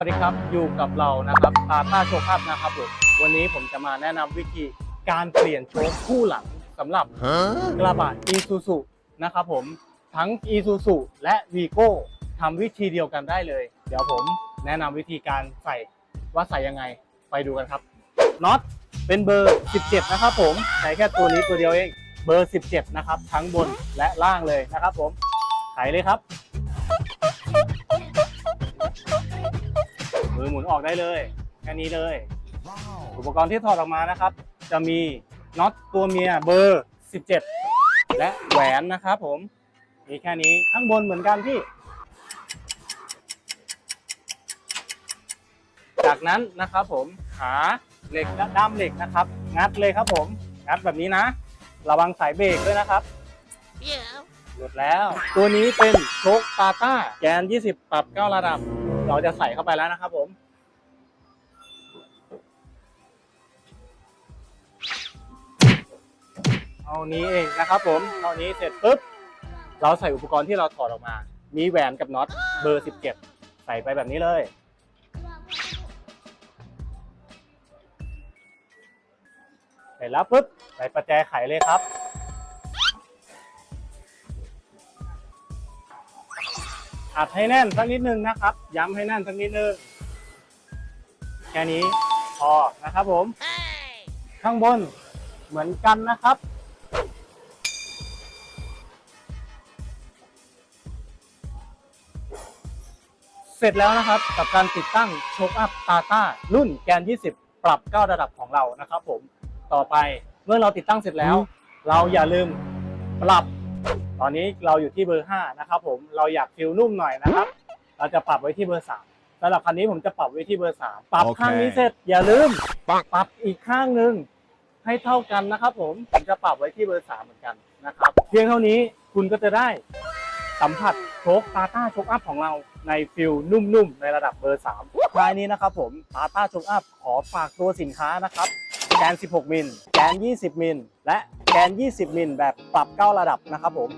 สวัสดีครับอยู่กับเรานะครับตาต้าโชว์ภาพนะครับผมวันนี้ผมจะมาแนะนำวิธีการเปลี่ยนโชคคู่หลังสำหรับกระบะ Isuzu นะครับผมทั้ง Isuzu และ Vigo ทำวิธีเดียวกันได้เลย เดี๋ยวผมแนะนำวิธีการใส่ว่าใส่ยังไงไปดูกันครับน็อตเป็นเบอร์ 17 นะครับผมใช้แค่ตัวนี้ตัวเดียวเองเบอร์ 17 นะครับทั้งบนและล่างเลยนะครับผมไขเลยครับ มือหมุนออกได้เลยแค่นี้เลย อุปกรณ์ที่ถอดออกมานะครับ จะมีน็อตตัวเมียเบอร์ 17 และแหวนนะครับผมมีแค่นี้ข้างบนเหมือนกันพี่ จากนั้นนะครับผมหาเหล็กและด้ามเหล็กนะครับ งัดเลยครับผม งัดแบบนี้นะ ระวังสายเบรกด้วยนะครับ Yeah. หลุดแล้ว ตัวนี้เป็นโชคตาต้าแกน 20 ปรับ 9 ระดับ เราจะใส่เข้าไปแล้วนะครับผม เอานี้เองนะครับผมเอานี้เสร็จปุ๊บ เราใส่อุปกรณ์ที่เราถอดออกมา มีแหวนกับน็อตเบอร์ 17 ใส่ไปแบบนี้เลยเสร็จแล้วปุ๊บใส่ประแจไขเลยครับ อัดให้แน่นสักนิดนึงนะครับ ย้ำให้แน่นสักนิดนึงแค่นี้พอนะครับผม Hey. ข้างบนเหมือนกันนะครับ เสร็จแล้วนะครับกับการติดตั้งโชคอัพตาต้ารุ่นแกน 20 ปรับ 9 ระดับของเรานะครับผมต่อไปเมื่อเราติดตั้งเสร็จแล้ว เราอย่าลืมปรับ ตอนนี้เราอยู่ที่เบอร์ 5 นะครับผมเราอยากฟิลนุ่มหน่อยนะครับ เราจะปรับไว้ที่เบอร์ 3สำหรับคันนี้ผมจะปรับไว้ที่เบอร์ 3 ปรับโอเค ข้างนี้เสร็จอย่าลืม ปังปรับอีกข้างหนึ่งให้เท่ากันนะครับผมผมจะปรับไว้ที่เบอร์3เหมือนกันนะครับเพียงเท่านี้คุณก็จะได้สัมผัสโชคตาต้าโชคอัพของเราในฟิลนุ่มๆ ในระดับเบอร์3ท้ายนี้นะครับผมตาต้าโชคอัพขอฝากตัวสินค้านะครับแกน 16 มิลแกน 20 มิลและ แกน 20 มิลแบบปรับ 9 ระดับนะครับผม